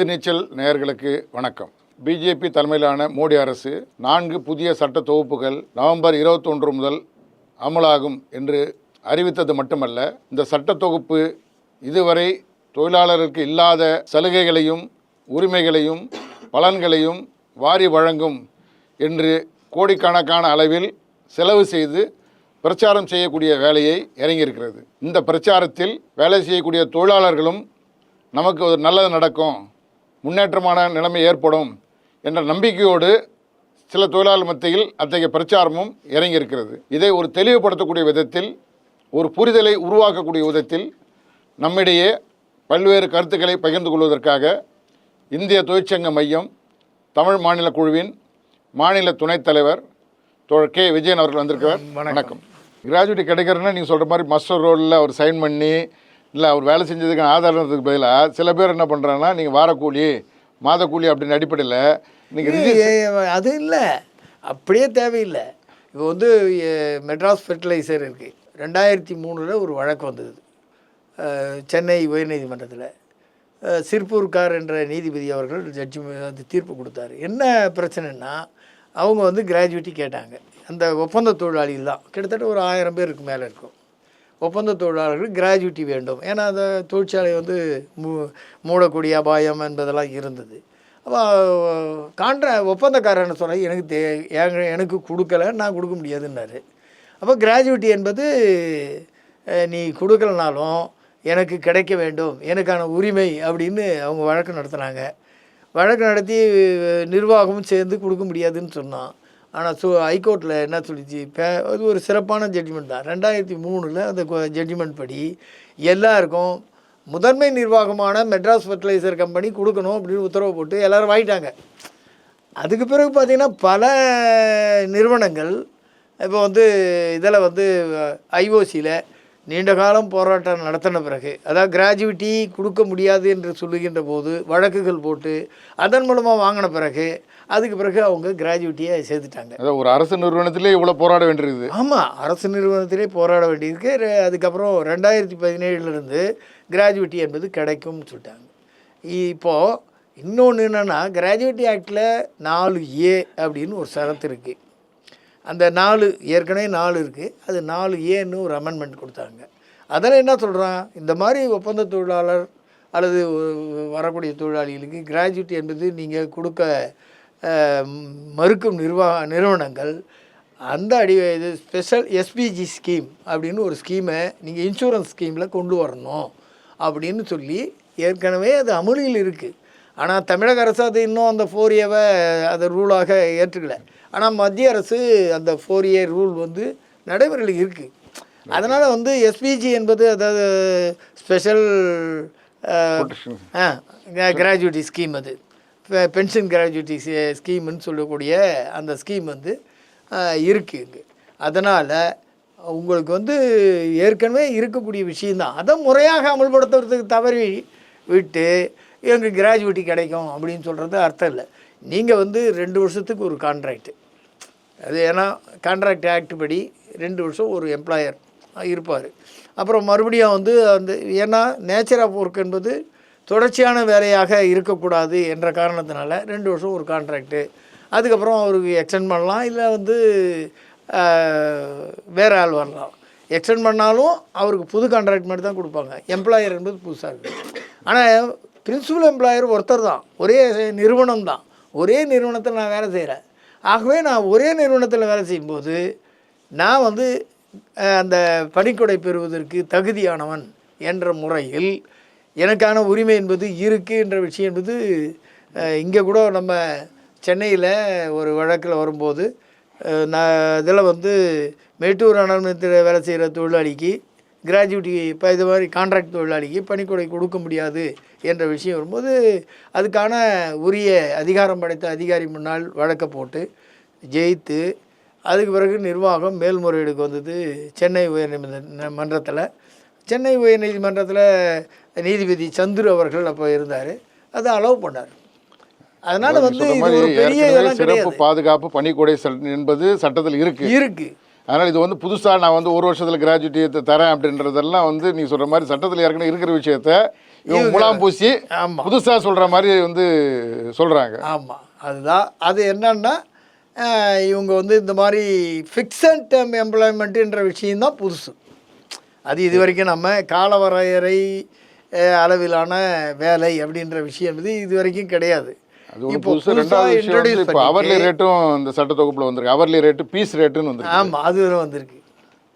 எதிர்நீச்சல் நேயர்களுக்கு வணக்கம். பிஜேபி தலைமையிலான மோடி அரசு நான்கு புதிய சட்ட தொகுப்புகள் நவம்பர் 21 முதல் அமலாகும் என்று அறிவித்தது மட்டுமல்ல இந்த சட்ட தொகுப்பு இதுவரை தொழிலாளருக்கு இல்லாத சலுகைகளையும் உரிமைகளையும் பலன்களையும் வாரி வழங்கும் என்று கோடிக்கணக்கான அளவில் செலவு செய்து பிரச்சாரம் செய்யக்கூடிய வேலையை இறங்கியிருக்கிறது. இந்த பிரச்சாரத்தில் வேலை செய்யக்கூடிய தொழிலாளர்களும் நமக்கு ஒரு நல்லது நடக்கும். முன்னேற்றமான நிலைமை ஏற்படும் என்ற நம்பிக்கையோடு சில தொழிலாளர் மத்தியில் அத்தகைய பிரச்சாரமும் இறங்கியிருக்கிறது. இதை ஒரு தெளிவுபடுத்தக்கூடிய விதத்தில் ஒரு புரிதலை உருவாக்கக்கூடிய விதத்தில் நம்மிடையே பல்வேறு கருத்துக்களை பகிர்ந்து கொள்வதற்காக இந்திய தொழிற்சங்க மையம் தமிழ் மாநில குழுவின் மாநில துணைத் தலைவர் தோழர் கே. விஜயன் அவர்கள் வந்திருக்கிறார். வணக்கம். கிராஜுவிட்டி கிடைக்கிறதுனா நீங்கள் சொல்கிற மாதிரி மஸ்டர் ரோலில் அவர் சைன் பண்ணி இல்லை அவர் வேலை செஞ்சதுக்கான ஆதாரத்துக்கு பதிலாக சில பேர் என்ன பண்ணுறாங்கன்னா நீங்கள் வாரக்கூலி மாத கூலி அப்படின்னு அடிப்படையில் நீங்கள் அது இல்லை. அப்படியே தேவையில்லை. இப்போ வந்து மெட்ராஸ் ஃபெர்டிலைசர் இருக்குது ரெண்டாயிரத்தி மூணில் ஒரு வழக்கு வந்தது. சென்னை உயர்நீதிமன்றத்தில். அஹ், சிர்பூர்கார் என்ற நீதிபதி அவர்கள் ஜட்ஜி அது தீர்ப்பு கொடுத்தாரு. என்ன பிரச்சனைன்னா அவங்க வந்து கிராஜுவிட்டி கேட்டாங்க. அந்த ஒப்பந்த தொழிலாளிகள் தான். கிட்டத்தட்ட ஒரு ஆயிரம் பேருக்கு மேலே இருக்கும். ஒப்பந்த தொழிலாளர்கள் கிராஜுவிட்டி வேண்டும். ஏன்னா அந்த தொழிற்சாலை வந்து மூ மூடக்கூடிய அபாயம் என்பதெல்லாம் இருந்தது. அப்போ கான்ட்ரா ஒப்பந்தக்காரன் சொல்ல எனக்கு தே எனக்கு கொடுக்கல நான் கொடுக்க முடியாதுன்னாரு. அப்போ கிராஜுவிட்டி என்பது நீ கொடுக்கலனாலும் எனக்கு கிடைக்க வேண்டும். எனக்கான உரிமை அப்படின்னு அவங்க வழக்கு நடத்துனாங்க. வழக்கு நடத்தி நிர்வாகமும் சேர்ந்து கொடுக்க முடியாதுன்னு சொன்னான். ஆனால் சு ஹைகோர்ட்டில் என்ன சொல்லிச்சு? இப்போ அது ஒரு சிறப்பான ஜட்ஜ்மெண்ட் தான். ரெண்டாயிரத்தி மூணில் அந்த ஜட்ஜ்மெண்ட் படி எல்லாருக்கும் முதன்மை நிர்வாகமான மெட்ராஸ் ஃபர்டிலைசர் கம்பெனி கொடுக்கணும் அப்படின்னு உத்தரவு போட்டு எல்லோரும் வாங்கிட்டாங்க. அதுக்கு பிறகு பார்த்திங்கன்னா பல நிறுவனங்கள் இப்போ வந்து இதில் வந்து ஐஓசியில் நீண்ட காலம் போராட்டம் நடத்தின பிறகு அதாவது கிராஜுவிட்டி கொடுக்க முடியாது என்று சொல்லுகின்ற போது வழக்குகள் போட்டு அதன் மூலமாக வாங்கின பிறகு அதுக்கு பிறகு அவங்க கிராஜுவிட்டியை சேர்த்துட்டாங்க. ஒரு அரசு நிறுவனத்திலே இவ்வளோ போராட வேண்டியிருக்குது. ஆமாம் அரசு நிறுவனத்திலே போராட வேண்டியிருக்கு. அதுக்கப்புறம் ரெண்டாயிரத்தி பதினேழுலேருந்து கிராஜுவிட்டி என்பது கிடைக்கும்னு சொல்லிட்டாங்க. இப்போது இன்னொன்று என்னென்னா கிராஜுவிட்டி ஆக்டில் நாலு ஏ அப்படின்னு ஒரு சரத்து இருக்குது அந்த நாலு ஏற்கனவே நாலு இருக்குது அது நாலு ஏன்னு ஒரு அமெண்ட்மெண்ட் கொடுத்தாங்க. அதில் என்ன சொல்கிறான் இந்த மாதிரி ஒப்பந்த தொழிலாளர் அல்லது வரக்கூடிய தொழிலாளிகளுக்கு கிராஜுவிட்டி என்பது நீங்கள் கொடுக்க மறுக்கும் நிர்வாக நிறுவனங்கள் அந்த அடி இது ஸ்பெஷல் எஸ்பிஜி ஸ்கீம் அப்படின்னு ஒரு ஸ்கீமை நீங்கள் இன்சூரன்ஸ் ஸ்கீமில் கொண்டு வரணும் அப்படின்னு சொல்லி ஏற்கனவே அது அமுலியில் இருக்குது ஆனால் தமிழக அரசு அது இன்னும் அந்த ஃபோர் ஏவை அதை ரூலாக ஏற்றுக்கல. ஆனால் மத்திய அரசு அந்த ஃபோர் ஏ ரூல் வந்து நடைமுறையில் இருக்குது அதனால் வந்து எஸ்பிஜி என்பது அதாவது ஸ்பெஷல் கிராஜுவிட்டி ஸ்கீம் அது. பென்ஷன் கிராஜுவிட்டி ஸ்கீம்னு சொல்லக்கூடிய அந்த ஸ்கீம் வந்து இருக்குது இங்கே. அதனால் உங்களுக்கு வந்து ஏற்கனவே இருக்கக்கூடிய விஷயந்தான் அதை முறையாக அமல்படுத்துறதுக்கு தவறி விட்டு எங்களுக்கு கிராஜுவிட்டி கிடைக்கும் அப்படின்னு சொல்கிறது அர்த்தம் இல்லை. நீங்கள் வந்து ரெண்டு வருஷத்துக்கு ஒரு கான்ட்ராக்ட் அது ஏன்னா கான்ட்ராக்ட் ஆக்ட் படி ரெண்டு வருஷம் ஒரு எம்ப்ளாயர் இருப்பார். அப்புறம் மறுபடியும் வந்து அந்த ஏன்னா நேச்சர் ஆஃப் ஒர்க் என்பது தொடர்ச்சியான வேலையாக இருக்கக்கூடாது என்ற காரணத்தினால ரெண்டு வருஷம் ஒரு கான்ட்ராக்டு அதுக்கப்புறம் அவருக்கு எக்ஸ்டெண்ட் பண்ணலாம் இல்லை வந்து வேறு ஆள் வரலாம். எக்ஸ்டெண்ட் பண்ணாலும் அவருக்கு புது கான்ட்ராக்ட் மாதிரி தான் கொடுப்பாங்க. எம்ப்ளாயர் என்பது புதுசாக இருக்குது ஆனால் பிரின்சிபல் எம்ப்ளாயர் ஒருத்தர் தான். ஒரே நிறுவனம் தான். ஒரே நிறுவனத்தில் நான் வேலை செய்கிறேன் ஆகவே நான் ஒரே நிறுவனத்தில் வேலை செய்யும்போது நான் வந்து அந்த பணிக்கொடை பெறுவதற்கு தகுதியானவன் என்ற முறையில் எனக்கான உரிமை என்பது இருக்குது என்ற விஷயம் என்பது இங்கே கூட நம்ம சென்னையில் ஒரு வழக்கில் வரும்போது நான் இதில் வந்து மேட்டூர் அனல் வேலை செய்கிற தொழிலாளிக்கு கிராஜுவிட்டி இப்போ இது மாதிரி கான்ட்ராக்ட் தொழிலாளிக்கு பணிக்கொடை கொடுக்க முடியாது என்ற விஷயம் வரும்போது அதுக்கான உரிய அதிகாரம் படைத்த அதிகாரி முன்னால் வழக்கை போட்டு ஜெயித்து அதுக்கு பிறகு நிர்வாகம் மேல்முறையீடுக்கு வந்தது சென்னை உயர்நீதிமன்ற மன்றத்தில். சென்னை உயர்நீதிமன்றத்தில் நீதிபதி சந்துரு அவர்கள் அப்போ இருந்தார். அதை அலோவ் பண்ணார். அதனால் வந்து இது ஒரு பெரிய சிறப்பு பாதுகாப்பு பணிக்கொடை என்பது சட்டத்தில் இருக்கு. இருக்குது அதனால் இது வந்து புதுசாக நான் வந்து ஒரு வருஷத்தில் கிராஜுவிட்டி தரேன் அப்படின்றதெல்லாம் வந்து நீ சொல்கிற மாதிரி சட்டத்தில் ஏற்கனவே இருக்கிற விஷயத்த இவங்க முலாம் பூசி ஆமாம் புதுசா சொல்ற மாதிரி வந்து சொல்றாங்க. ஆமாம் அதுதான். அது என்னன்னா இவங்க வந்து இந்த மாதிரி ஃபிக்ஸட் டேர்ம் எம்ப்ளாய்மெண்ட்டுன்ற விஷயம்தான் புதுசு. அது இது வரைக்கும் நம்ம காலவரையறை அளவிலான வேலை அப்படின்ற விஷயம் வந்து இது வரைக்கும் கிடையாது அவர்லி ரேட்டும் இந்த சட்ட தொகுப்புல வந்திருக்கு. அவர்லி ரேட்டு பீஸ் ரேட்டுன்னு வந்திருக்கு. ஆமாம் அது வந்திருக்கு.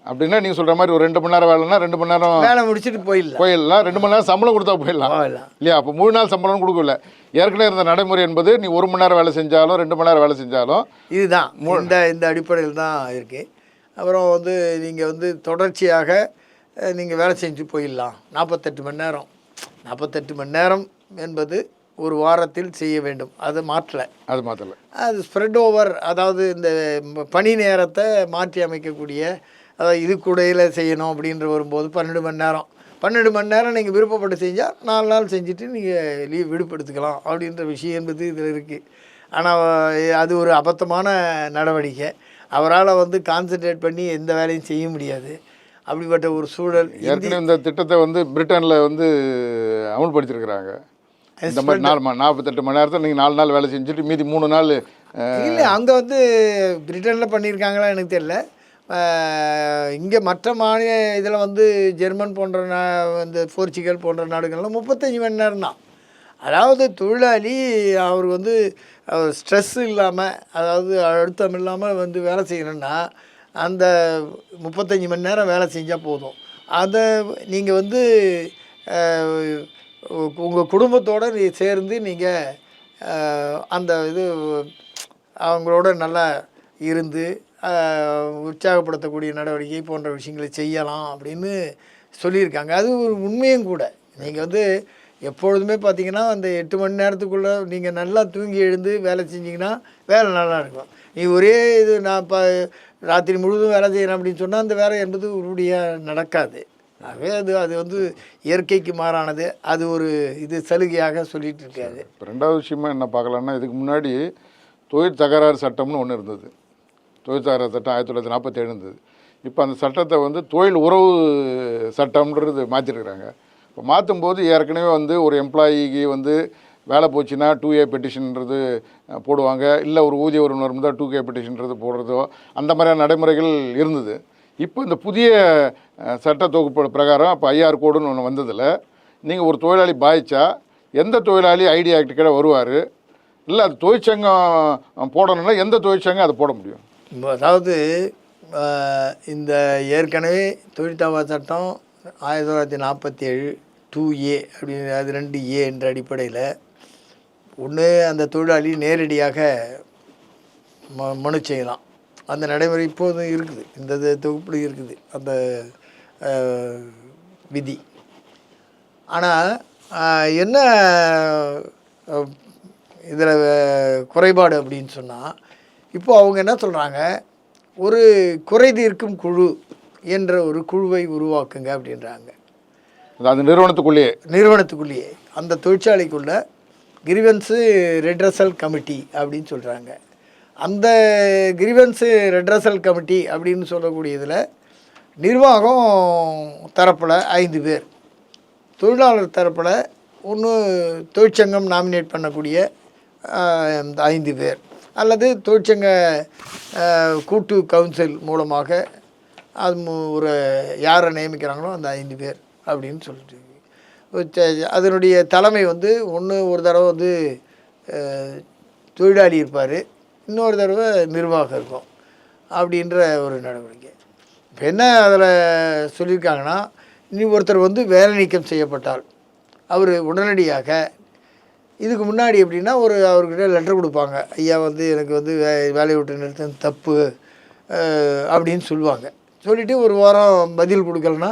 அப்படின்னா நீங்க சொல்ற மாதிரி ஒரு ரெண்டு மணி நேரம் வேலைன்னா ரெண்டு மணி நேரம் வேலை முடிச்சுட்டு போயிடலாம். போயிடலாம். ரெண்டு மணி நேரம் சம்பளம் கொடுத்தா போயிடலாம். இல்லையா? அப்போ மூணு நாள் சம்பளம் கொடுக்கல ஏற்கனவே இருந்த நடைமுறை என்பது நீ ஒரு மணி நேரம் வேலை செஞ்சாலும் ரெண்டு மணி நேரம் வேலை செஞ்சாலும் இதுதான். இந்த இந்த அடிப்படையில் தான் இருக்குது அப்புறம் வந்து நீங்கள் வந்து தொடர்ச்சியாக நீங்கள் வேலை செஞ்சு போயிடலாம். நாற்பத்தெட்டு மணி நேரம். நாற்பத்தெட்டு மணி நேரம் என்பது ஒரு வாரத்தில் செய்ய வேண்டும். அதை மாற்றலை. அது மாத்தல அது ஸ்ப்ரெட் ஓவர் அதாவது இந்த பணி நேரத்தை மாற்றி அமைக்கக்கூடிய அதாவது இது கூடையில் செய்யணும் அப்படின்ற வரும்போது பன்னெண்டு மணி நேரம். பன்னெண்டு மணி நேரம் நீங்கள் விருப்பப்பட்டு செஞ்சால் நாலு நாள் செஞ்சுட்டு நீங்கள் லீவ் விடுபடுத்திக்கலாம் அப்படின்ற விஷயம் என்பது இதில் இருக்குது ஆனால் அது ஒரு அபத்தமான நடவடிக்கை. அவரால் வந்து கான்சென்ட்ரேட் பண்ணி எந்த வேலையும் செய்ய முடியாது. அப்படிப்பட்ட ஒரு சூழல் ஏற்கனவே இந்த திட்டத்தை வந்து பிரிட்டன்ல வந்து அமல்படுத்தியிருக்கிறாங்க இந்த மாதிரி நாலு மணி நாற்பத்தெட்டு மணி நேரத்தில் நீங்கள் நாலு நாள் வேலை செஞ்சுட்டு மீதி மூணு நாள் இல்லை அங்கே வந்து பிரிட்டனில் பண்ணியிருக்காங்களா எனக்கு தெரியல. இங்கே மற்ற மாநில இதில் வந்து ஜெர்மன் போன்ற நா இந்த போர்ச்சுகல் போன்ற நாடுகள்லாம் முப்பத்தஞ்சு மணி நேரம் தான். அதாவது தொழிலாளி அவர் வந்து ஸ்ட்ரெஸ் இல்லாமல் அதாவது அழுத்தம் இல்லாமல் வந்து வேலை செய்யணும்னா அந்த முப்பத்தஞ்சு மணி நேரம் வேலை செஞ்சால் போதும். அதை நீங்கள் வந்து உங்கள் குடும்பத்தோடு நீ சேர்ந்து நீங்கள் அந்த இது அவங்களோட நல்லா இருந்து உற்சாகப்படுத்தக்கூடிய நடவடிக்கை போன்ற விஷயங்களை செய்யலாம் அப்படின்னு சொல்லியிருக்காங்க. அது ஒரு உண்மையும் கூட. நீங்கள் வந்து எப்பொழுதுமே பார்த்தீங்கன்னா அந்த எட்டு மணி நேரத்துக்குள்ளே நீங்கள் நல்லா தூங்கி எழுந்து வேலை செஞ்சிங்கன்னா வேலை நல்லா இருக்கும். நீ ஒரே இது நான் இப்போ ராத்திரி முழுவதும் வேலை செய்கிறேன் அப்படின்னு சொன்னால் அந்த வேலை என்பது உருப்படியாக நடக்காது. ஆகவே அது அது வந்து இயற்கைக்கு மாறானது. அது ஒரு இது சலுகையாக சொல்லிட்டு இருக்காது. இப்போ ரெண்டாவது விஷயமா என்ன பார்க்கலாம்னா இதுக்கு முன்னாடி தொழில் தகராறு சட்டம்னு ஒன்று இருந்தது. தொழில் தகராறு சட்டம் ஆயிரத்தி தொள்ளாயிரத்தி நாற்பத்தேழு இருந்தது. இப்போ அந்த சட்டத்தை வந்து தொழில் உறவு சட்டம்ன்றது மாற்றிருக்கிறாங்க இப்போ மாற்றும் போது ஏற்கனவே வந்து ஒரு எம்ப்ளாயிக்கு வந்து வேலை போச்சுன்னா டூ ஏ பெட்டிஷன்றது போடுவாங்க. இல்லை ஒரு ஊதிய உறவினர் இருந்தால் டூ கே பெட்டிஷன்றது போடுறதோ அந்த மாதிரியான நடைமுறைகள் இருந்தது. இப்போ இந்த புதிய சட்ட தொகுப்பு பிரகாரம் இப்போ ஐஆர் கோடுன்னு ஒன்று வந்ததில் நீங்கள் ஒரு தொழிலாளி பாதிச்சா எந்த தொழிலாளி ஐடி ஆக்ட் கீழே வருவார்? இல்லை அது தொழிற்சங்கம் போடணும்னா எந்த தொழிற்சங்கம் அதை போட முடியும்? அதாவது இந்த ஏற்கனவே தொழிற்சாவா சட்டம் ஆயிரத்தி தொள்ளாயிரத்தி நாற்பத்தி ஏழு டூ ஏ அப்படின்னு அது ரெண்டு ஏ என்ற அடிப்படையில் ஒன்று அந்த தொழிலாளி நேரடியாக ம மனு செய்யலாம். அந்த நடைமுறை இப்போதும் இருக்குது. இந்த தொகுப்பில் இருக்குது. அந்த விதி. ஆனால் என்ன இதில் குறைபாடு அப்படின்னு சொன்னால் இப்போ அவங்க என்ன சொல்கிறாங்க ஒரு குறை தீர்க்கும் குழு என்ற ஒரு குழுவை உருவாக்குங்க அப்படின்றாங்க. அது நிறுவனத்துக்குள்ளேயே? நிறுவனத்துக்குள்ளேயே. அந்த தொழிற்சாலைக்குள்ள கிரிவன்ஸு ரெட்ரஸல் கமிட்டி அப்படின்னு சொல்கிறாங்க அந்த கிரிவன்ஸு ரெட்ரஸல் கமிட்டி அப்படின்னு சொல்லக்கூடியதில் நிர்வாகம் தரப்பில் ஐந்து பேர். தொழிலாளர் தரப்பில் ஒன்று தொழிற்சங்கம் நாமினேட் பண்ணக்கூடிய இந்த ஐந்து பேர். அல்லது தொழிற்சங்க கூட்டு கவுன்சில் மூலமாக அது ஒரு யாரை நியமிக்கிறாங்களோ அந்த ஐந்து பேர் அப்படின்னு சொல்லிட்டு அதனுடைய தலைமை வந்து ஒன்று ஒரு தடவை வந்து தொழிலாளி இருப்பார். இன்னொரு தடவை நிர்வாகம் இருக்கும். அப்படின்ற ஒரு நடவடிக்கை. இப்போ என்ன அதில் சொல்லியிருக்காங்கன்னா இனி ஒருத்தர் வந்து வேலை நீக்கம் செய்யப்பட்டால் அவர் உடனடியாக இதுக்கு முன்னாடி எப்படின்னா ஒரு அவர்கிட்ட லெட்டர் கொடுப்பாங்க. ஐயா வந்து எனக்கு வந்து வே வேலையை விட்டு நிறுத்தம் தப்பு அப்படின்னு சொல்லுவாங்க. சொல்லிவிட்டு ஒரு வாரம் பதில் கொடுக்கலன்னா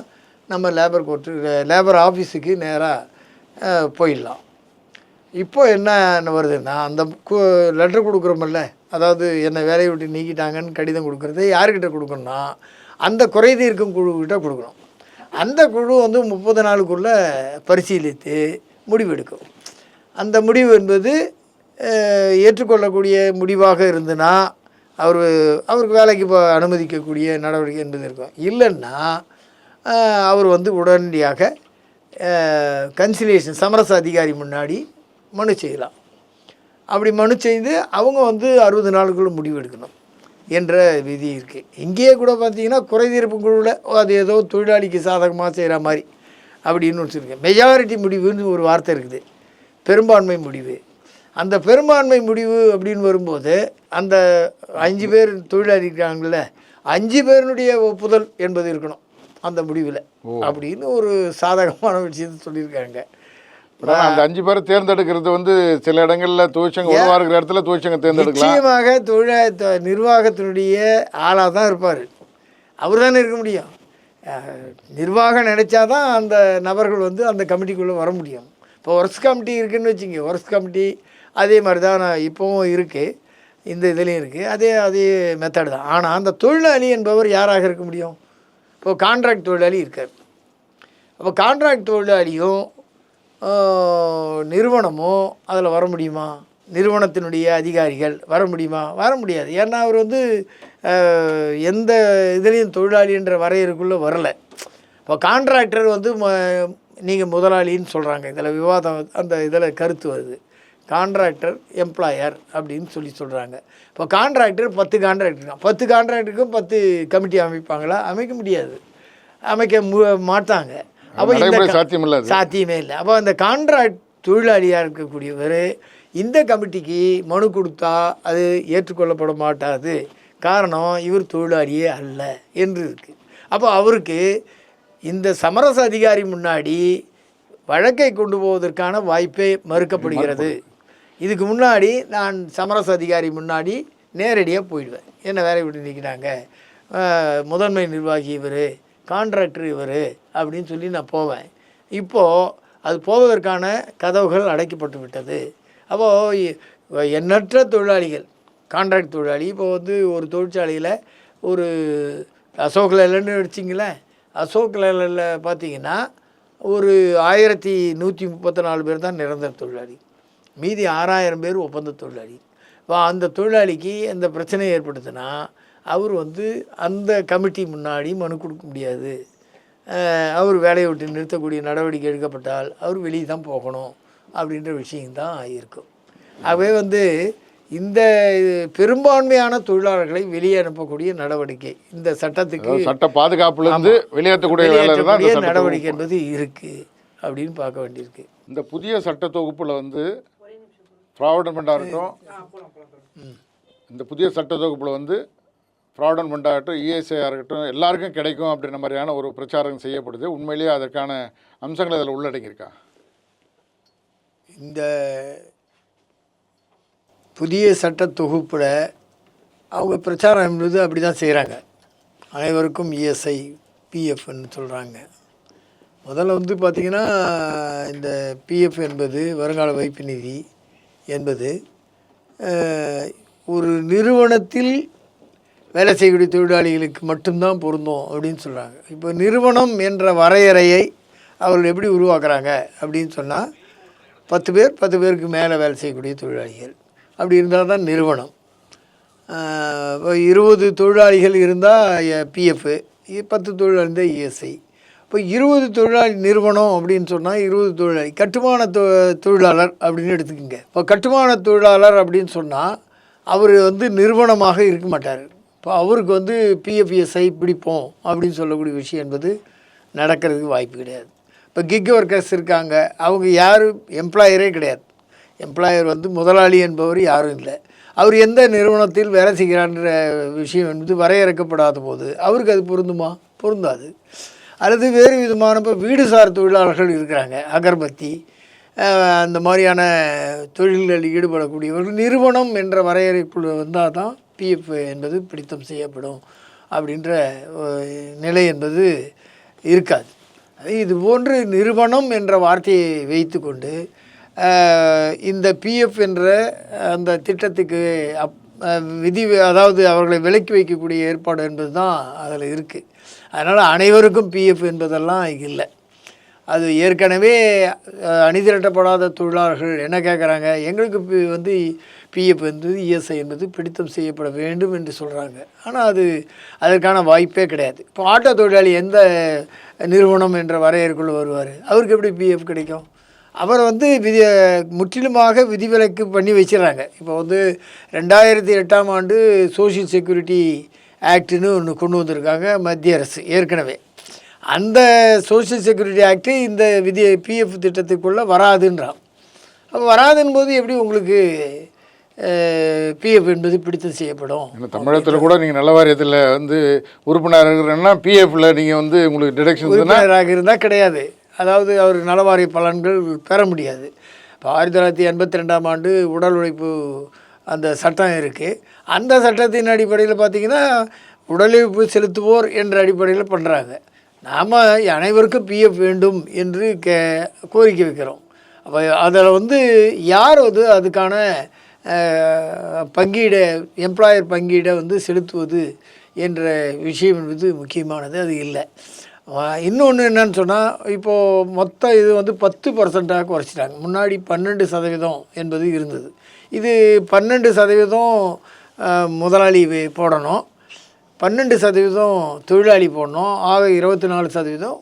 நம்ம லேபர் கோர்ட்டு லேபர் ஆஃபீஸுக்கு நேராக போயிடலாம். இப்போ என்ன வருதுன்னா அந்த லெட்டர் கொடுக்குறோமில்ல அதாவது என்னை வேலையை விட்டு நீக்கிட்டாங்கன்னு கடிதம் கொடுக்குறது யார்கிட்ட கொடுக்கணும்னா அந்த குறை தீர்க்கும் குழுக்கிட்ட கொடுக்கணும். அந்த குழு வந்து முப்பது நாளுக்குள்ளே பரிசீலித்து முடிவெடுக்கும் அந்த முடிவு என்பது ஏற்றுக்கொள்ளக்கூடிய முடிவாக இருந்துன்னா அவர் அவருக்கு வேலைக்கு இப்போ அனுமதிக்கக்கூடிய நடவடிக்கை என்பது இருக்கும். இல்லைன்னா அவர் வந்து உடனடியாக கன்சிலேஷன் சமரச அதிகாரி முன்னாடி மனு செய்யலாம். அப்படி மனு செய்து அவங்க வந்து அறுபது நாளுக்குள்ள முடிவு எடுக்கணும் என்ற விதி இருக்குது இங்கேயே கூட பார்த்தீங்கன்னா குறைதீர்ப்பு குழுவில் அது ஏதோ தொழிலாளிக்கு சாதகமாக செய்கிற மாதிரி அப்படின்னு வச்சுருக்கேன் மெஜாரிட்டி முடிவுன்னு ஒரு வார்த்தை இருக்குது. பெரும்பான்மை முடிவு. அந்த பெரும்பான்மை முடிவு அப்படின்னு வரும்போது அந்த அஞ்சு பேர் தொழிலாளி இருக்காங்கல்ல அஞ்சு பேருடைய ஒப்புதல் என்பது இருக்கணும். அந்த முடிவில். அப்படின்னு ஒரு சாதகமான விஷயத்தை சொல்லியிருக்காங்க. அந்த அஞ்சு பேரை தேர்ந்தெடுக்கிறது வந்து சில இடங்கள்ல தொழிற்சங்கம் உருவா இருக்கிற இடத்துல தொழிற்சங்கம் தேர்ந்தெடுக்கலாம். நிச்சயமாக தொழில த- நிர்வாகத்தினுடைய ஆளாக தான் இருப்பார். அவர் தானே இருக்க முடியும். நிர்வாகம் நினைச்சாதான் அந்த நபர்கள் வந்து அந்த கமிட்டிக்குள்ளே வர முடியும். இப்போ ஒர்க்ஸ் கமிட்டி இருக்குன்னு வச்சுங்க ஒர்க்ஸ் கமிட்டி அதே மாதிரி தான் இப்போவும் இருக்குது இந்த இதுலேயும் இருக்குது அதே அதே மெத்தட் தான். ஆனால் அந்த தொழிலாளி என்பவர் யாராக இருக்க முடியும்? இப்போ கான்ட்ராக்ட் தொழிலாளி இருக்கார். அப்போ கான்ட்ராக்ட் தொழிலாளியும் நிறுவனமும் அதில் வர முடியுமா? நிறுவனத்தினுடைய அதிகாரிகள் வர முடியுமா? வர முடியாது. ஏன்னா அவர் வந்து எந்த இதுலேயும் தொழிலாளின்ற வரையறுக்குள்ளே வரலை. இப்போ கான்ட்ராக்டர் வந்து நீங்கள் முதலாளின்னு சொல்கிறாங்க இதில் விவாதம் அந்த இதில் கருத்து வருது. கான்ட்ராக்டர் எம்ப்ளாயர் அப்படின்னு சொல்லி சொல்கிறாங்க இப்போ கான்ட்ராக்டர் பத்து கான்ட்ராக்டர் இருக்கான் பத்து கான்ட்ராக்டருக்கும் பத்து கமிட்டி அமைப்பாங்களா? அமைக்க முடியாது. அமைக்க மு மாட்டாங்க. அப்போ இந்த நடைமுறை க- சாத்தியம் இல்ல அது. சாத்தியமே இல்லை. அப்போ அந்த கான்ட்ராக்ட் தொழிலாளியாக இருக்கக்கூடியவர் இந்த கமிட்டிக்கு மனு கொடுத்தா அது ஏற்றுக்கொள்ளப்பட மாட்டாது. காரணம் இவர் தொழிலாளியே அல்ல என்று இருக்குது அப்போ அவருக்கு இந்த சமரச அதிகாரி முன்னாடி வழக்கை கொண்டு போவதற்கான வாய்ப்பே மறுக்கப்படுகிறது. இதுக்கு முன்னாடி நான் சமரச அதிகாரி முன்னாடி நேரடியாக போயிடுவேன். என்ன வேலை விட்டு நிற்கிறாங்க முதன்மை நிர்வாகி இவர் கான்ட்ராக்டர் இவர் அப்படின்னு சொல்லி நான் போவேன். இப்போது அது போவதற்கான கதவுகள் அடைக்கப்பட்டு விட்டது. அப்போது எண்ணற்ற தொழிலாளிகள் கான்ட்ராக்ட் தொழிலாளி இப்போ வந்து ஒரு தொழிற்சாலையில் ஒரு அசோக் லேலன்னு வச்சிங்களேன். அசோக் லேலனில் பார்த்தீங்கன்னா ஒரு ஆயிரத்தி நூற்றி முப்பத்தி நாலு பேர் தான் நிரந்தர தொழிலாளி. மீதி ஆறாயிரம் பேர் ஒப்பந்த தொழிலாளி. இப்போ அந்த தொழிலாளிக்கு அந்த பிரச்சனை ஏற்படுத்துனா அவர் வந்து அந்த கமிட்டி முன்னாடி மனு கொடுக்க முடியாது. அவர் வேலையை விட்டு நிறுத்தக்கூடிய நடவடிக்கை எடுக்கப்பட்டால் அவர் வெளியே தான் போகணும் அப்படின்ற விஷயம்தான் இருக்கும். ஆகவே வந்து இந்த பெரும்பான்மையான தொழிலாளர்களை வெளியே அனுப்பக்கூடிய நடவடிக்கை இந்த சட்டத்துக்கு சட்ட பாதுகாப்புல இருந்து வெளியேற்றக்கூடிய நடவடிக்கை என்பது இருக்குது அப்படின்னு பார்க்க வேண்டியிருக்கு. இந்த புதிய சட்ட தொகுப்புல வந்து ப்ராவிடன்மெண்டாக இருக்கட்டும். இந்த புதிய சட்ட தொகுப்புல வந்து ப்ராவிடன்மெண்ட் ஆகட்டும் இஎஸ்ஐ இருக்கட்டும் எல்லாருக்கும் கிடைக்கும் அப்படின்ற மாதிரியான ஒரு பிரச்சாரம் செய்யப்படுது. உண்மையிலேயே அதற்கான அம்சங்கள் அதில் உள்ளடங்கியிருக்கா இந்த புதிய சட்ட தொகுப்பில் அவங்க பிரச்சாரம் என்பது அப்படி தான் செய்கிறாங்க அனைவருக்கும் இஎஸ்ஐ பிஎஃப்னு சொல்கிறாங்க முதல்ல வந்து பார்த்திங்கன்னா இந்த பிஎஃப் என்பது வருங்கால வைப்பு நிதி என்பது ஒரு நிறுவனத்தில் வேலை செய்யக்கூடிய தொழிலாளிகளுக்கு மட்டும்தான் பொருந்தும் அப்படின்னு சொல்கிறாங்க இப்போ நிறுவனம் என்ற வரையறையை அவர்கள் எப்படி உருவாக்குறாங்க அப்படின்னு சொன்னால் பத்து பேர் பத்து பேருக்கு மேலே வேலை செய்யக்கூடிய தொழிலாளிகள். அப்படி இருந்தால் தான் நிறுவனம். இப்போ இருபது தொழிலாளிகள் இருந்தால் பிஎஃப்பு பத்து தொழிலாளி இருந்தால் இஎஸ்ஐ இப்போ இருபது தொழிலாளி நிறுவனம் அப்படின்னு சொன்னால் இருபது தொழிலாளி கட்டுமான தொ தொழிலாளர் அப்படின்னு எடுத்துக்கோங்க. இப்போ கட்டுமான தொழிலாளர் அப்படின்னு சொன்னால் அவர் வந்து நிறுவனமாக இருக்க மாட்டார். இப்போ அவருக்கு வந்து பிஎஃப்எஸ்ஐ பிடிப்போம் அப்படின்னு சொல்லக்கூடிய விஷயம் என்பது நடக்கிறதுக்கு வாய்ப்பு கிடையாது. இப்போ கிக் ஒர்க்கர்ஸ் இருக்காங்க அவங்க யாரும் எம்ப்ளாயரே கிடையாது. எம்ப்ளாயர் வந்து முதலாளி என்பவர் யாரும் இல்லை. அவர் எந்த நிறுவனத்தில் வேலை செய்கிறான்ற விஷயம் என்பது வரையறுக்கப்படாத போது அவருக்கு அது பொருந்துமா? பொருந்தாது. அல்லது வேறு விதமான இப்போ வீடுசார் தொழிலாளர்கள் இருக்கிறாங்க அகர்பத்தி அந்த மாதிரியான தொழில்களில் ஈடுபடக்கூடியவர்கள் நிறுவனம் என்ற வரையறைக்குள் வந்தால் தான் பிஎஃப் என்பது பிடித்தம் செய்யப்படும் அப்படின்ற நிலை என்பது இருக்காது. இது போன்று நிறுவனம் என்ற வார்த்தையை வைத்துக்கொண்டு கொண்டு இந்த பிஎஃப் என்ற அந்த திட்டத்துக்கு அப் விதி அதாவது அவர்களை விலக்கி வைக்கக்கூடிய ஏற்பாடு என்பது தான் அதில் இருக்குது அதனால் அனைவருக்கும் பிஎஃப் என்பதெல்லாம் இல்லை. அது ஏற்கனவே அணிதிரட்டப்படாத தொழிலாளர்கள் என்ன கேட்குறாங்க எங்களுக்கு வந்து பிஎஃப் என்பது இஎஸ்ஐ என்பது பிடித்தம் செய்யப்பட வேண்டும் என்று சொல்கிறாங்க ஆனால் அது அதற்கான வாய்ப்பே கிடையாது. இப்போ ஆட்டோ தொழிலாளி எந்த நிறுவனம் என்ற வரையறைக்குள்ள வருவார்? அவருக்கு எப்படி பிஎஃப் கிடைக்கும்? அவரை வந்து விதி முற்றிலுமாக விதிவிலக்கு பண்ணி வச்சிடறாங்க. இப்போ வந்து ரெண்டாயிரத்தி எட்டாம் ஆண்டு சோஷியல் செக்யூரிட்டி ஆக்ட்னு ஒன்று கொண்டு வந்திருக்காங்க மத்திய அரசு ஏற்கனவே. அந்த சோஷியல் செக்யூரிட்டி ஆக்ட் இந்த விதி பிஎஃப் திட்டத்துக்குள்ளே வராதுன்றான். அப்போ வராதுன்னு போது எப்படி உங்களுக்கு பிஎஃப் என்பது பிடித்தம் செய்யப்படும்? தமிழகத்தில் கூட நீங்கள் நல்ல வாரியத்தில் வந்து உறுப்பினர் இருக்கிறன்னா பிஎஃப்ல நீங்கள் வந்து உங்களுக்கு டிடக்ஷன் உறுப்பினராக இருந்தால் கிடையாது. அதாவது அவர் நலவாரிய பலன்கள் பெற முடியாது. இப்போ ஆயிரத்தி தொள்ளாயிரத்தி எண்பத்தி ரெண்டாம் ஆண்டு உடல் உழைப்பு அந்த சட்டம் இருக்குது அந்த சட்டத்தின் அடிப்படையில் பார்த்தீங்கன்னா உடலிழப்பு செலுத்துவோர் என்ற அடிப்படையில் பண்ணுறாங்க நாம் அனைவருக்கும் பிஎஃப் வேண்டும் என்று கே கோரிக்கை வைக்கிறோம். அப்போ அதில் வந்து யார் வந்து அதுக்கான பங்கீடை எம்ப்ளாயர் பங்கீடை வந்து செலுத்துவது என்ற விஷயம் என்பது முக்கியமானது அது இல்லை. இன்னொன்று என்னன்னு சொன்னால் இப்போது மொத்த இது வந்து பத்து பர்சண்ட்டாக குறைச்சிட்டாங்க. முன்னாடி பன்னெண்டு சதவீதம் என்பது இருந்தது. இது பன்னெண்டு சதவீதம் முதலாளி போடணும். பன்னெண்டு சதவீதம் தொழிலாளி போடணும். ஆக இருபத்தி நாலு சதவீதம்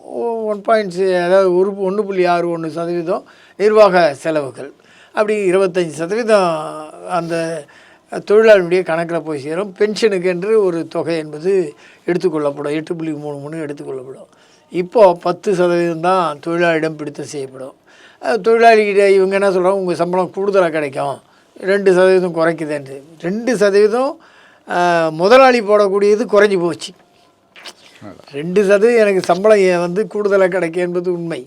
ஒன் பாயிண்ட்ஸ் அதாவது ஒரு ஒன்று புள்ளி ஆறு ஒன்று சதவீதம் நிர்வாக செலவுகள். அப்படி இருபத்தஞ்சி சதவீதம் அந்த தொழிலாளியுடைய கணக்கில் போய் சேரும். பென்ஷனுக்கு என்று ஒரு தொகை என்பது எடுத்துக்கொள்ளப்படும். எட்டு புள்ளி மூணு மூணு எடுத்துக்கொள்ளப்படும். இப்போது பத்து சதவீதம் தான் தொழிலாளியிடம் பிடித்தம் செய்யப்படும். தொழிலாளிகிட்ட இவங்க என்ன சொல்கிறாங்க உங்கள் சம்பளம் கூடுதலாக கிடைக்கும். ரெண்டு சதவீதம் குறைக்குதுன்றது ரெண்டு சதவீதம் முதலாளி போடக்கூடியது குறைஞ்சி போச்சு. ரெண்டு சதவீதம் எனக்கு சம்பளம் வந்து கூடுதலாக கிடைக்கும் என்பது உண்மை.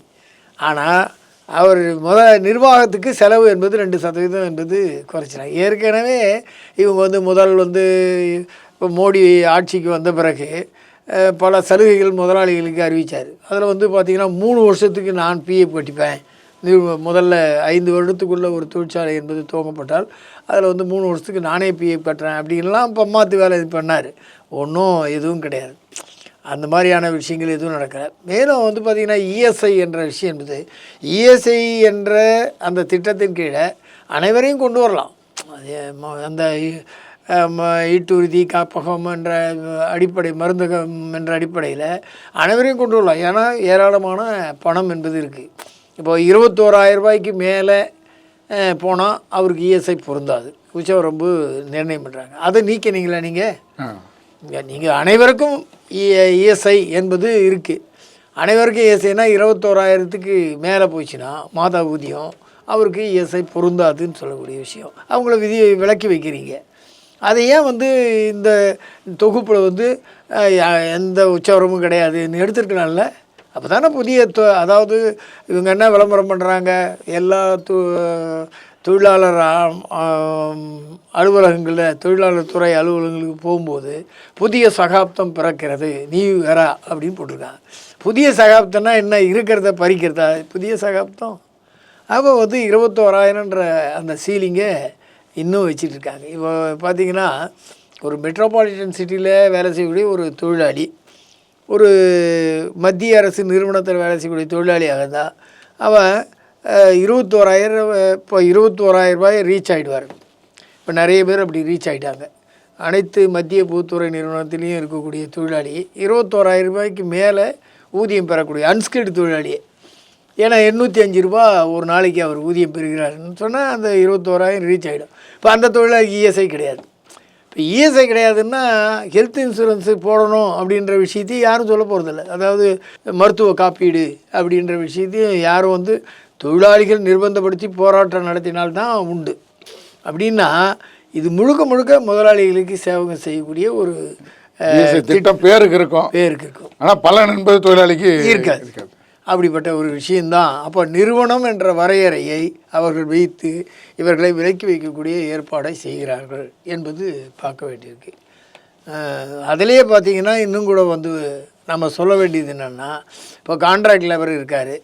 ஆனால் அவர் முத நிர்வாகத்துக்கு செலவு என்பது ரெண்டு சதவீதம் என்பது குறைச்சினாங்க ஏற்கனவே இவங்க வந்து முதல் வந்து இப்போ மோடி ஆட்சிக்கு வந்த பிறகு பல சலுகைகள் முதலாளிகளுக்கு அறிவித்தார் அதில் வந்து பார்த்திங்கன்னா மூணு வருஷத்துக்கு நான் பிஎஃப் கட்டிப்பேன் முதல்ல ஐந்து வருடத்துக்குள்ளே ஒரு தொழிற்சாலை என்பது துவங்கப்பட்டால் அதில் வந்து மூணு வருஷத்துக்கு நானே பிஎஃப் கட்டுறேன் அப்படின்லாம் பம்மாத்து வேலை இது பண்ணார். ஒன்றும் எதுவும் கிடையாது. அந்த மாதிரியான விஷயங்கள் எதுவும் நடக்கல. மேலும் வந்து பார்த்திங்கன்னா இஎஸ்ஐ என்ற விஷயம் என்பது இஎஸ்ஐ என்ற அந்த திட்டத்தின் கீழே அனைவரையும் கொண்டு வரலாம். அது ம- அந்த ஈட்டுறுதி காப்பகம் என்ற அடிப்படை மருந்தகம் என்ற அடிப்படையில் அனைவரையும் கொண்டு வரலாம். ஏன்னா ஏராளமான பணம் என்பது இருக்குது இப்போ இருபத்தோராயிரம் ரூபாய்க்கு மேலே போனால் அவருக்கு இஎஸ்ஐ பொருந்தாது. உச்சவரம்பு நிர்ணயம் பண்ணுறாங்க அதை நீக்கினீங்களா நீங்கள் நீங்கள் அனைவருக்கும் இஎஸ்ஐ என்பது இருக்குது அனைவருக்கும் இஎஸ்ஐனா இருபத்தோராயிரத்துக்கு மேலே போச்சுன்னா மாதா ஊதியம் அவருக்கு இஎஸ்ஐ பொருந்தாதுன்னு சொல்லக்கூடிய விஷயம். அவங்கள விதி விலக்கி வைக்கிறீங்க. அதை ஏன் வந்து இந்த தொகுப்பில் வந்து எந்த உச்சவரமும் கிடையாதுன்னு எடுத்துருக்கலாம்ல. அப்போ தானே புதிய தொ அதாவது இவங்க என்ன விளம்பரம் பண்ணுறாங்க எல்லா தொ தொழிலாளர் அலுவலகங்களில் தொழிலாளர் துறை அலுவலகங்களுக்கு போகும்போது புதிய சகாப்தம் பிறக்கிறது. நீ வரா அப்படின்னு போட்டிருக்காங்க. புதிய சகாப்தம்னா என்ன? இருக்கிறத பறிக்கிறதா? புதிய சகாப்தம். அப்போ வந்து இருபத்தோராயிரன்ற அந்த சீலிங்கை இன்னும் வச்சிட்ருக்காங்க. இப்போ பார்த்தீங்கன்னா ஒரு மெட்ரோபாலிட்டன் சிட்டியில் வேலை செய்யக்கூடிய ஒரு தொழிலாளி ஒரு மத்திய அரசு நிறுவனத்தில் வேலை செய்யக்கூடிய தொழிலாளியாக இருந்தால் அவன் இருபத்தோராயிரம் இப்போ இருபத்தோராயிரம் ரூபாய் ரீச் ஆகிடுவார் இப்போ நிறைய பேர் அப்படி ரீச் ஆகிட்டாங்க அனைத்து மத்திய பொதுத்துறை நிறுவனத்திலையும் இருக்கக்கூடிய தொழிலாளி இருபத்தோராயிரம் ரூபாய்க்கு மேலே ஊதியம் பெறக்கூடிய அன்ஸ்கில்டு தொழிலாளியே. ஏன்னா எண்ணூற்றி அஞ்சு ரூபா ஒரு நாளைக்கு அவர் ஊதியம் பெறுகிறாருன்னு சொன்னால் அந்த இருபத்தோராயிரம் ரீச் ஆகிடும் இப்போ அந்த தொழிலாளிக்கு இஎஸ்ஐ கிடையாது. இப்போ இஎஸ்ஐ கிடையாதுன்னா ஹெல்த் இன்சூரன்ஸு போடணும் அப்படின்ற விஷயத்தையும் யாரும் சொல்ல போகிறதில்ல அதாவது மருத்துவ காப்பீடு அப்படின்ற விஷயத்தையும் யாரும் வந்து தொழிலாளிகள் நிர்பந்தப்படுத்தி போராட்டம் நடத்தினால்தான் உண்டு. அப்படின்னா இது முழுக்க முழுக்க முதலாளிகளுக்கு சேவகம் செய்யக்கூடிய ஒரு திட்டம் பேருக்கு இருக்கும். பேருக்கு இருக்கும். ஆனால் பலன் என்பது தொழிலாளிக்கு இருக்காது. அப்படிப்பட்ட ஒரு விஷயந்தான். அப்போ நிறுவனம் என்ற வரையறையை அவர்கள் வைத்து இவர்களை விலக்கி வைக்கக்கூடிய ஏற்பாடை செய்கிறார்கள் என்பது பார்க்க வேண்டியிருக்கு. அதிலேயே பார்த்தீங்கன்னா இன்னும் கூட வந்து நம்ம சொல்ல வேண்டியது என்னென்னா இப்போ கான்ட்ராக்ட் லேபர் இருக்கார்.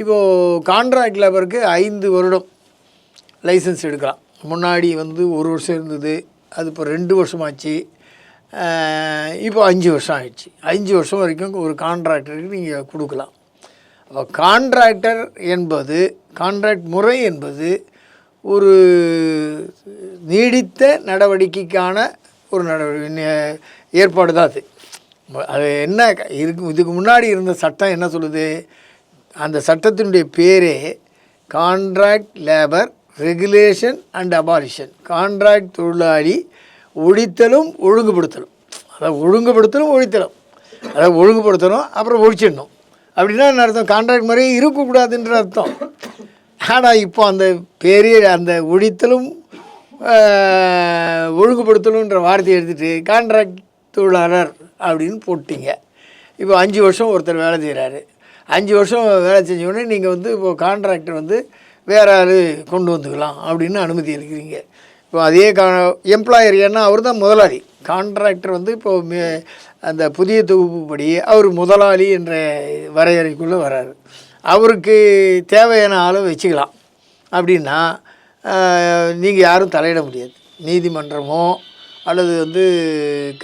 இப்போது கான்ட்ராக்ட் லேபருக்கு ஐந்து வருடம் லைசன்ஸ் எடுக்கலாம். முன்னாடி வந்து ஒரு வருஷம் இருந்தது அது இப்போ ரெண்டு வருஷமாச்சு. இப்போ அஞ்சு வருஷம் ஆயிடுச்சு. அஞ்சு வருஷம் வரைக்கும் ஒரு கான்ட்ராக்டருக்கு நீங்கள் கொடுக்கலாம். கான்ட்ராக்டர் என்பது கான்ட்ராக்ட் முறை என்பது ஒரு நீடித்த நடவடிக்கைக்கான ஒரு நடவடிக்கை ஏற்பாடு தான் அது. அது என்ன இதுக்கு இதுக்கு முன்னாடி இருந்த சட்டம் என்ன சொல்லுது? அந்த சட்டத்தினுடைய பேரே contract labour regulation and abolition contract தொழிலாளி ஒழித்தலும் ஒழுங்குபடுத்தலும். அதாவது ஒழுங்குபடுத்தலும் ஒழித்தலும். அதாவது ஒழுங்குபடுத்தணும் அப்புறம் ஒழிச்சிடணும். அப்படின்னா என்ன அர்த்தம்? கான்ட்ராக்ட் மாதிரியே இருக்கக்கூடாதுன்ற அர்த்தம். ஆனால் இப்போ அந்த பெரிய அந்த ஒழித்தலும் ஒழுங்குபடுத்தலுன்ற வார்த்தையை எடுத்துகிட்டு கான்ட்ராக்ட் தொழிலாளர் அப்படின்னு போட்டிங்க. இப்போ அஞ்சு வருஷம் ஒருத்தர் வேலை செய்கிறாரு அஞ்சு வருஷம் வேலை செஞ்சோடனே நீங்கள் வந்து இப்போ கான்ட்ராக்டர் வந்து வேற ஆள் கொண்டு வந்துக்கலாம் அப்படின்னு அனுமதி இருக்கிறீங்க இப்போ அதே கா எம்ப்ளாயர் ஏன்னா அவர் தான் முதலாளி. கான்ட்ராக்டர் வந்து இப்போது மே- அந்த புதிய தொகுப்புப்படி அவர் முதலாளி என்ற வரையறைக்குள்ளே வராரு அவருக்கு தேவையான ஆளை வச்சுக்கலாம். அப்படின்னா நீங்கள் யாரும் தலையிட முடியாது. நீதிமன்றமோ அல்லது வந்து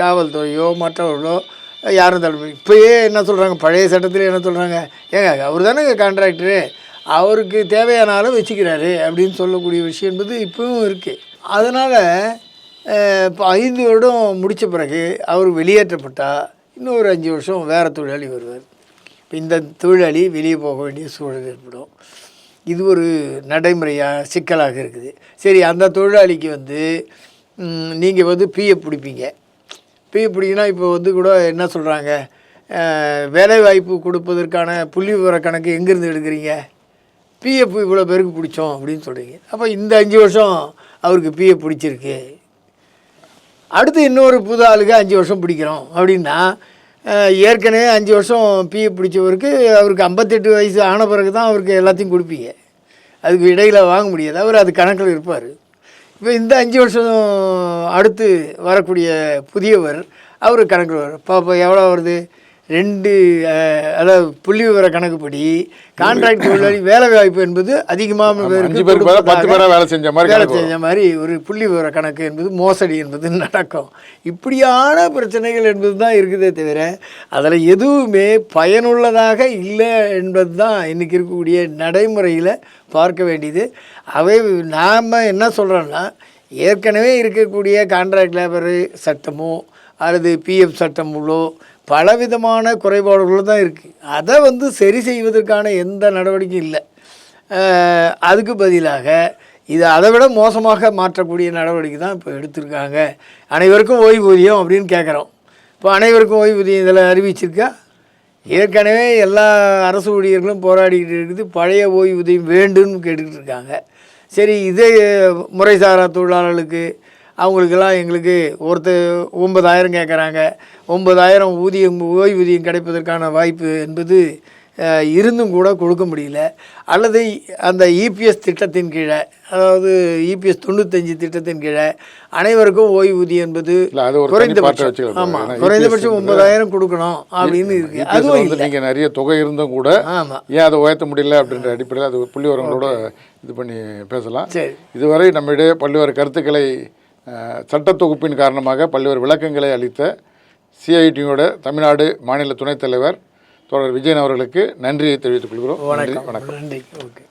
காவல்துறையோ மற்றவர்களோ யாரும் தலைமை இப்போயே என்ன சொல்கிறாங்க பழைய சட்டத்தில் என்ன சொல்கிறாங்க ஏங்க அவர் தானே கான்ட்ராக்டரு. அவருக்கு தேவையான ஆளை வச்சுக்கிறாரு அப்படின்னு சொல்லக்கூடிய விஷயம் என்பது இப்பவும் இருக்குது அதனால் இப்போ ஐந்து வருடம் முடித்த பிறகு அவர் வெளியேற்றப்பட்டால் இன்னும் ஒரு அஞ்சு வருஷம் வேறு தொழிலாளி வருவார். இப்போ இந்த தொழிலாளி வெளியே போக வேண்டிய சூழல் ஏற்படும். இது ஒரு நடைமுறையாக சிக்கலாக இருக்குது. சரி அந்த தொழிலாளிக்கு வந்து நீங்கள் வந்து பிஎஃப் பிடிப்பீங்க. பிஎஃப் பிடிக்கினா இப்போ வந்து கூட என்ன சொல்கிறாங்க வேலைவாய்ப்பு கொடுப்பதற்கான புள்ளி விவர கணக்கு எங்கேருந்து எடுக்கிறீங்க? பிஎஃப் இவ்வளோ பேருக்கு பிடிச்சோம் அப்படின்னு சொல்கிறீங்க அப்போ இந்த அஞ்சு வருஷம் அவருக்கு பிஎஃப் பிடிச்சிருக்கு. அடுத்து இன்னொரு புது ஆளுக்கு அஞ்சு வருஷம் பிடிக்கிறோம் அப்படின்னா ஏற்கனவே அஞ்சு வருஷம் பிஏ பிடிச்சவருக்கு அவருக்கு ஐம்பத்தெட்டு வயசு ஆன பிறகு தான் அவருக்கு எல்லாத்தையும் கொடுப்பீங்க. அதுக்கு இடையில் வாங்க முடியாது. அவர் அது கணக்கில் இருப்பார். இப்போ இந்த அஞ்சு வருஷம் அடுத்து வரக்கூடிய புதியவர் அவர் கணக்கில் வரும் பாப்பா எவ்வளோ வருது? ரெண்டு அதாவது புள்ளி விவர கணக்குப்படி கான்ட்ராக்ட் தொழிலாளி வேலை வாய்ப்பு என்பது பதிலா பத்து பேரா வேலை செஞ்ச மாதிரி வேலை. செஞ்ச மாதிரி ஒரு புள்ளி விவர கணக்கு என்பது மோசடி என்பது நடக்கும். இப்படியான பிரச்சனைகள் என்பது தான் இருக்குதே தவிர அதில் எதுவுமே பயனுள்ளதாக இல்லை என்பது தான் இன்றைக்கி இருக்கக்கூடிய நடைமுறையில் பார்க்க வேண்டியது. அவை நாம் என்ன சொல்கிறோன்னா ஏற்கனவே இருக்கக்கூடிய கான்ட்ராக்ட் லேபரு சட்டமோ அல்லது பிஎஃப் சட்டங்களோ பலவிதமான குறைபாடுகள் தான் இருக்குது அதை வந்து சரி செய்வதற்கான எந்த நடவடிக்கையும் இல்லை. அதுக்கு பதிலாக இது அதை விட மோசமாக மாற்றக்கூடிய நடவடிக்கை தான் இப்போ எடுத்திருக்காங்க. அனைவருக்கும் ஓய்வூதியம் அப்படின்னு கேட்குறோம் இப்போ அனைவருக்கும் ஓய்வூதியம் இதில் அறிவிச்சிருக்கா? ஏற்கனவே எல்லா அரசு ஊழியர்களும் போராடிக்கிட்டு இருக்குது. பழைய ஓய்வூதியம் வேண்டும்னு கேட்டுக்கிட்டு இருக்காங்க. சரி இதே முறைசாரா தொழிலாளர்களுக்கு அவங்களுக்கெல்லாம் எங்களுக்கு ஒருத்தர் ஒன்பதாயிரம் கேட்குறாங்க. ஒன்பதாயிரம் ஊதியம் ஓய்வூதியம் கிடைப்பதற்கான வாய்ப்பு என்பது இருந்தும் கூட கொடுக்க முடியல. அல்லது அந்த இபிஎஸ் திட்டத்தின் கீழே அதாவது இபிஎஸ் தொண்ணூத்தஞ்சு திட்டத்தின் கீழே அனைவருக்கும் ஓய்வூதியம் என்பது குறைந்தபட்சம். ஆமாம் குறைந்தபட்சம் ஒன்பதாயிரம் கொடுக்கணும் அப்படின்னு இருக்கு. அதுவும் வந்து இல்லை. நீங்க நிறைய தொகை இருந்தும் கூட ஆமாம் ஏன் அதை உயர்த்த முடியல அப்படின்ற அடிப்படையில் அது புள்ளி விவரங்களோட இது பண்ணி பேசலாம். சரி. இதுவரை நம்மிடையே பல்வேறு கருத்துக்களை அஹ், சட்டத் தொகுப்பின் காரணமாக பல்வேறு விளக்கங்களை அளித்த சிஐடியோட தமிழ்நாடு மாநில துணைத் தலைவர் தொடர் விஜயன் அவர்களுக்கு நன்றியை தெரிவித்துக் கொள்கிறோம். வணக்கம். நன்றி. ஓகே.